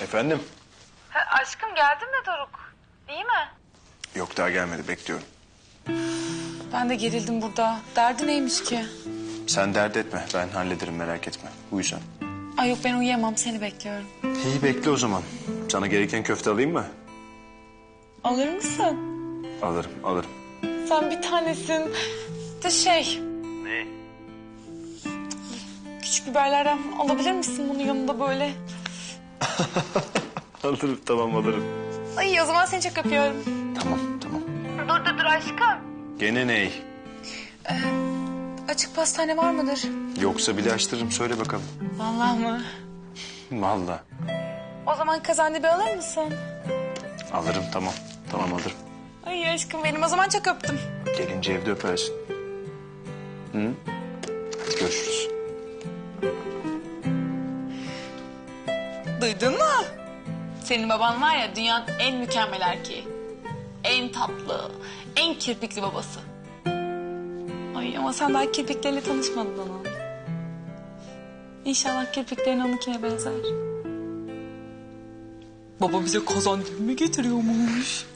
Efendim? Ha, aşkım geldin mi Doruk? İyi mi? Yok daha gelmedi bekliyorum. Ben de gerildim burada. Derdi neymiş ki? Sen dert etme ben hallederim merak etme. Uyu sen. Ay yok ben uyuyamam seni bekliyorum. İyi bekle o zaman. Sana gereken köfte alayım mı? Alır mısın? Alırım alırım. Sen bir tanesin. De şey... Küçük biberlerden alabilir misin bunun yanında böyle? Alırım tamam alırım. Ay o zaman seni çok öpüyorum. Tamam tamam. Dur dur dur aşkım. Gene ney? Açık pastane var mıdır? Yoksa bile açtırırım söyle bakalım. Vallahi mı? Vallahi. O zaman kazandibi alır mısın? Alırım tamam. Tamam alırım. Ay aşkım benim o zaman çok öptüm. Gelince evde öpersin. Hı? Hadi görüşürüz. Duydun mu? Senin baban var ya dünyanın en mükemmel erkeği. En tatlı, en kirpikli babası. Ay ama sen daha kirpikleriyle tanışmadın onun. İnşallah kirpiklerin onunkine benzer. Baba bize kazan mi getiriyormuş?